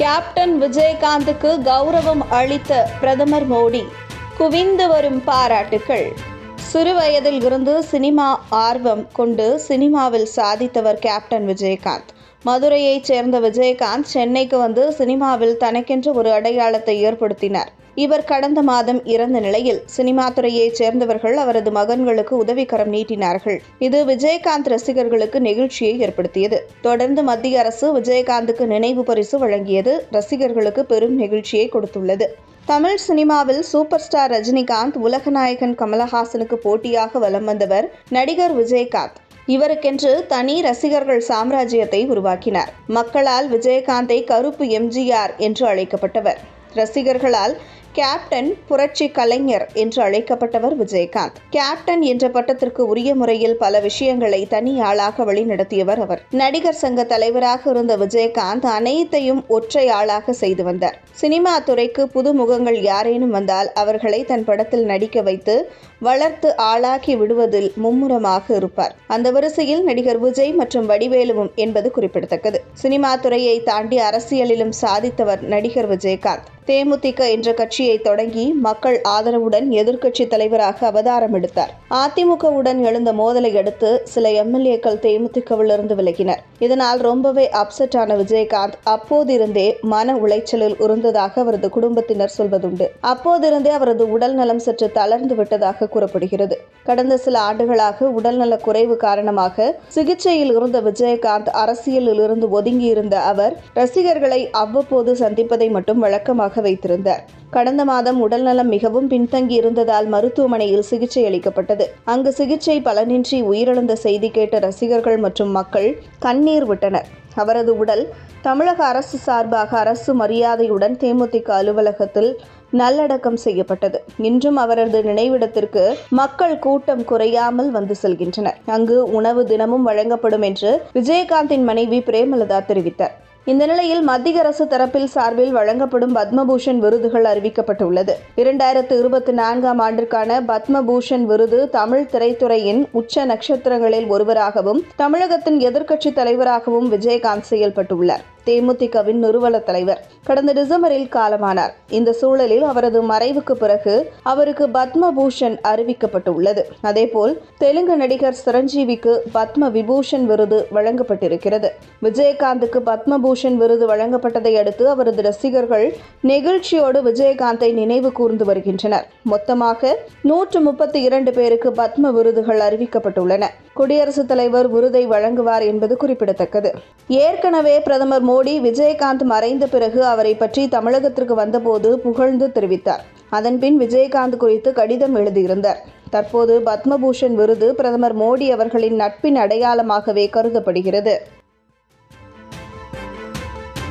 Captain விஜயகாந்துக்கு கௌரவம் அளித்த பிரதமர் மோடி குவிந்து வரும் பாராட்டுக்கள். சிறுவயதில் இருந்து சினிமா ஆர்வம் கொண்டு சினிமாவில் சாதித்தவர் கேப்டன் விஜயகாந்த். மதுரையைச் சேர்ந்த விஜயகாந்த் சென்னைக்கு வந்து சினிமாவில் தனக்கென்று ஒரு அடையாளத்தை ஏற்படுத்தினார். இவர் கடந்த மாதம் இறந்த நிலையில் சினிமா துறையைச் சேர்ந்தவர்கள் அவரது மகன்களுக்கு உதவிக்கரம் நீட்டினார்கள். இது விஜயகாந்த் ரசிகர்களுக்கு நெகிழ்ச்சியை ஏற்படுத்தியது. தொடர்ந்து மத்திய அரசு விஜயகாந்துக்கு நினைவு பரிசு வழங்கியது ரசிகர்களுக்கு பெரும் நெகிழ்ச்சியை கொடுத்துள்ளது. தமிழ் சினிமாவில் சூப்பர் ஸ்டார் ரஜினிகாந்த் உலகநாயகன் கமலஹாசனுக்கு போட்டியாக வலம் வந்தவர் நடிகர் விஜயகாந்த். இவருக்கென்று தனி ரசிகர்கள் சாம்ராஜ்யத்தை உருவாக்கினார். மக்களால் விஜயகாந்தை கருப்பு எம்ஜிஆர் என்று அழைக்கப்பட்டவர். ரசிகர்களால் கேப்டன் புரட்சி கலைஞர் என்று அழைக்கப்பட்டவர் விஜயகாந்த். கேப்டன் என்ற பட்டத்திற்கு உரிய முறையில் பல விஷயங்களை தனி ஆளாக வழிநடத்தியவர் அவர். நடிகர் சங்க தலைவராக இருந்த விஜயகாந்த் அனைத்தையும் ஒற்றை ஆளாக செய்து வந்தார். சினிமா துறைக்கு புது முகங்கள் யாரேனும் வந்தால் அவர்களை தன் படத்தில் நடிக்க வைத்து வளர்த்து ஆளாக்கி விடுவதில் மும்முரமாக இருப்பார். அந்த வரிசையில் நடிகர் விஜய் மற்றும் வடிவேலுவும் என்பது குறிப்பிடத்தக்கது. சினிமா துறையை தாண்டி அரசியலிலும் சாதித்தவர் நடிகர் விஜயகாந்த். தேமுதிக என்ற கட்சியை தொடங்கி மக்கள் ஆதரவுடன் எதிர்க்கட்சி தலைவராக அவதாரம் எடுத்தார். அதிமுகவுடன் எழுந்த மோதலை அடுத்து சில எம்எல்ஏக்கள் தேமுதிகவிலிருந்து விலகினர். இதனால் ரொம்பவே அப்செட் ஆன விஜயகாந்த் அப்போதிருந்தே மன உளைச்சலில் இருந்ததாக அவரது குடும்பத்தினர் சொல்வதுண்டு. அப்போதிருந்தே அவரது உடல் நலம் சற்று தளர்ந்து விட்டதாக கூறப்படுகிறது. கடந்த சில ஆண்டுகளாக உடல்நல குறைவு காரணமாக சிகிச்சையில் இருந்த விஜயகாந்த் அரசியலில் இருந்து ஒதுங்கியிருந்த அவர் ரசிகர்களை அவ்வப்போது சந்திப்பதை மட்டும் வழக்கமாக வைத்திருந்தார். கடந்த மாதம் உடல்நலம் மிகவும் பின்தங்கி இருந்ததால் மருத்துவமனையில் சிகிச்சை அளிக்கப்பட்டது. அங்கு சிகிச்சை பலனின்றி உயிரிழந்த செய்தி கேட்ட ரசிகர்கள் மற்றும் மக்கள் கண்ணீர் விட்டனர். அவரது உடல் தமிழக அரசு சார்பாக அரசு மரியாதையுடன் தேமுதிக அலுவலகத்தில் நல்லடக்கம் செய்யப்பட்டது. இன்றும் அவரது நினைவிடத்திற்கு மக்கள் கூட்டம் குறையாமல் வந்து செல்கின்றனர். அங்கு உணவு தினமும் வழங்கப்படும் என்று விஜயகாந்தின் மனைவி பிரேமலதா தெரிவித்தார். இந்த நிலையில் மத்திய அரசு தரப்பில் சார்பில் வழங்கப்படும் பத்மபூஷன் விருதுகள் அறிவிக்கப்பட்டுள்ளது. இரண்டாயிரத்து இருபத்தி நான்காம் ஆண்டிற்கான பத்மபூஷன் விருது தமிழ் திரைத்துறையின் உச்ச நட்சத்திரங்களில் ஒருவராகவும் தமிழகத்தின் எதிர்க்கட்சி தலைவராகவும் விஜயகாந்த் செயல்பட்டுள்ளார். தேமுதிகவின் நிறுவன தலைவர். கடந்த டிசம்பரில் காலமானார். இந்த சூழலில் அவரது மறைவுக்கு பிறகு அவருக்கு பத்மபூஷன் அறிவிக்கப்பட்டுள்ளது. அதேபோல் தெலுங்கு நடிகர் சிரஞ்சீவிக்கு பத்ம விபூஷன் விருது வழங்கப்பட்டிருக்கிறது. விஜயகாந்துக்கு பத்மபூஷன் விருது வழங்கப்பட்டதை அடுத்து அவரது ரசிகர்கள் நெகிழ்ச்சியோடு விஜயகாந்தை நினைவு கூர்ந்து வருகின்றனர். மொத்தமாக நூற்று முப்பத்தி இரண்டு பேருக்கு பத்ம விருதுகள் அறிவிக்கப்பட்டுள்ளன. குடியரசுத் தலைவர் விருதை வழங்குவார் என்பது குறிப்பிடத்தக்கது. ஏற்கனவே பிரதமர் மோடி விஜயகாந்த் மறைந்த பிறகு அவரை பற்றி தமிழகத்திற்கு வந்தபோது புகழ்ந்து தெரிவித்தார். அதன்பின் விஜயகாந்த் குறித்து கடிதம் எழுதியிருந்தார். தற்போது பத்மபூஷன் விருது பிரதமர் மோடி அவர்களின் நட்பின் அடையாளமாகவே கருதப்படுகிறது.